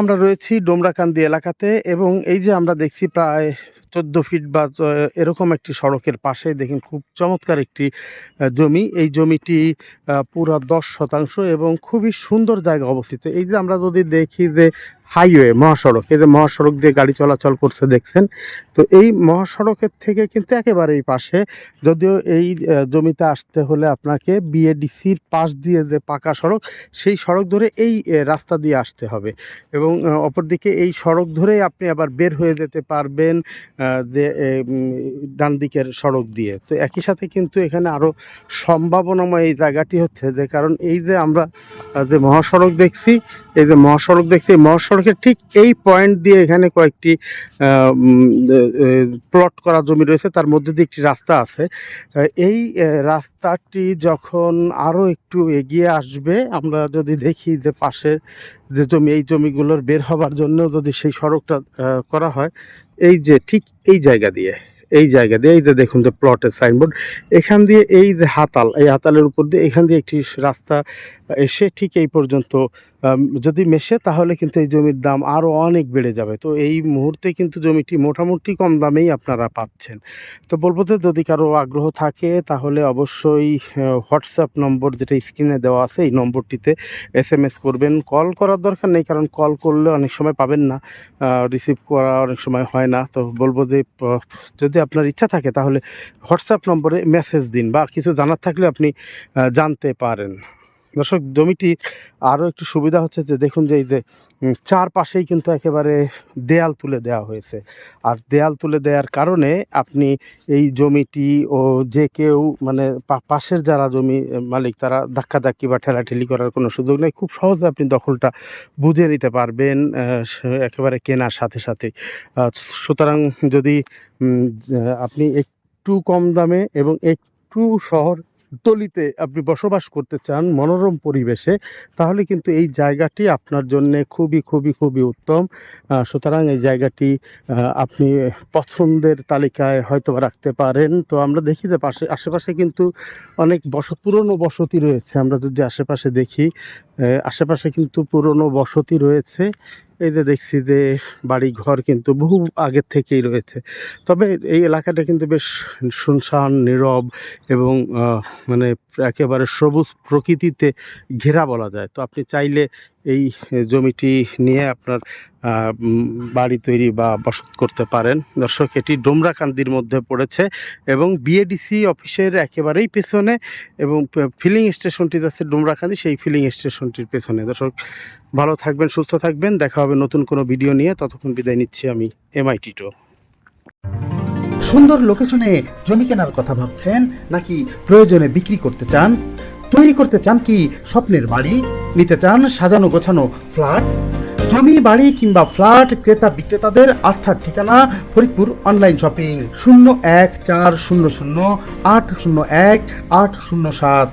আমরা রয়েছি ডোমরাকান্দি এলাকাতে এবং এই যে আমরা দেখছি প্রায় চোদ্দ ফিট বা এরকম একটি সড়কের পাশে দেখেন খুব চমৎকার একটি জমি। এই জমিটি পুরো পুরা দশ শতাংশ এবং খুবই সুন্দর জায়গা অবস্থিত। এই যে আমরা যদি দেখি যে হাইওয়ে মহাসড়ক, এই যে মহাসড়ক দিয়ে গাড়ি চলাচল করছে দেখছেন? তো এই মহাসড়কের থেকে কিন্তু একেবারেই পাশে, যদিও এই জমিতে আসতে হলে আপনাকে বিএডিসির পাশ দিয়ে যে পাকা সড়ক, সেই সড়ক ধরে এই রাস্তা দিয়ে আসতে হবে। এবং অপরদিকে এই সড়ক ধরেই আপনি আবার বের হয়ে যেতে পারবেন যে ডান দিকের সড়ক দিয়ে। তো একই সাথে কিন্তু এখানে আরও সম্ভাবনাময় এই জায়গাটি হচ্ছে যে, কারণ এই যে আমরা যে মহাসড়ক দেখছি, এই যে মহাসড়ক দেখছি, এই মহাসড়কের ঠিক এই পয়েন্ট দিয়ে এখানে কয়েকটি প্লট করা জমি রয়েছে, তার মধ্যে দিয়ে একটি রাস্তা আছে। এই রাস্তাটি যখন আরও একটু এগিয়ে আসবে, আমরা যদি দেখি যে পাশে যে জমি, এই জমিগুলোর বের হবার জন্য যদি সেই সড়কটা করা হয়, এই যে, ঠিক এই জায়গা দিয়ে। এই জায়গা দিয়ে, এই যে দেখুন যে প্লটের সাইনবোর্ড এখান দিয়ে এই যে হাতাল, এই হাতালের উপর দিয়ে এখান দিয়ে একটি রাস্তা এসে ঠিক এই পর্যন্ত যদি মেশে তাহলে কিন্তু এই জমির দাম আরও অনেক বেড়ে যাবে। তো এই মুহূর্তে কিন্তু জমিটি মোটামুটি কম দামেই আপনারা পাচ্ছেন। তো বলব যে যদি কারও আগ্রহ থাকে তাহলে অবশ্যই হোয়াটসঅ্যাপ নম্বর যেটা স্ক্রিনে দেওয়া আছে, এই নম্বরটিতে এস এম এস করবেন। কল করার দরকার নেই, কারণ কল করলে অনেক সময় পাবেন না রিসিভ করা অনেক সময় হয় না। তো বলব যে প- যদি আপনার ইচ্ছা থাকে, তাহলে হোয়াটসঅ্যাপ নম্বরে মেসেজ দিন বা কিছু জানার থাকলে আপনি জানতে পারেন। দর্শক, জমিটি আরও একটু সুবিধা হচ্ছে যে দেখুন যে এই যে চারপাশেই কিন্তু একেবারে দেয়াল তুলে দেওয়া হয়েছে। আর দেয়াল তুলে দেওয়ার কারণে আপনি এই জমিটি ও যে কেউ মানে পাশের যারা জমি মালিক তারা ধাক্কাধাক্কি বা ঠেলাঠেলি করার কোনো সুযোগ নেই। খুব সহজে আপনি দখলটা বুঝে নিতে পারবেন একেবারে কেনার সাথে সাথে। সুতরাং যদি আপনি একটু কম দামে এবং একটু শহর তলিতে আপনি বসবাস করতে চান মনোরম পরিবেশে, তাহলে কিন্তু এই জায়গাটি আপনার জন্যে খুবই খুবই খুবই উত্তম। সুতরাং এই জায়গাটি আপনি পছন্দের তালিকায় হয়তো রাখতে পারেন। তো আমরা দেখি যে পাশে, আশেপাশে কিন্তু অনেক বস, পুরনো বসতি রয়েছে। আমরা যদি আশেপাশে দেখি আশেপাশে কিন্তু পুরনো বসতি রয়েছে। এই যে দেখছি যে বাড়ি ঘর কিন্তু বহু আগের থেকেই রয়েছে। তবে এই এলাকাটা কিন্তু বেশ শুনশান, নীরব এবং মানে একেবারে সবুজ প্রকৃতিতে ঘেরা বলা যায়। তো আপনি চাইলে এই জমিটি নিয়ে আপনার বাড়ি তৈরি বা বসত করতে পারেন। দর্শক, এটি ডোমরাকান্দির মধ্যে পড়েছে এবং বিএডিসি অফিসের একেবারেই পেছনে এবং ফিলিং স্টেশনটি যাচ্ছে ডোমরাকান্দি, সেই ফিলিং স্টেশনটির পেছনে। দর্শক, ভালো থাকবেন, সুস্থ থাকবেন। দেখা হবে নতুন কোনো ভিডিও নিয়ে। ততক্ষণ বিদায় নিচ্ছি আমি এমআইটি টিটো। সুন্দর লোকেশনে জমি কেনার কথা ভাবছেন নাকি প্রয়োজনে বিক্রি করতে চান? তৈরি করতে চান কি স্বপ্নের বাড়ি? নিতে চান সাজানো গোছানো ফ্ল্যাট, জমি, বাড়ি কিংবা ফ্ল্যাট, ক্রেতা বিক্রেতাদের আস্থার ঠিকানা ফরিদপুর অনলাইন শপিং, শূন্য এক চার শূন্য শূন্য আট শূন্য এক আট শূন্য সাত।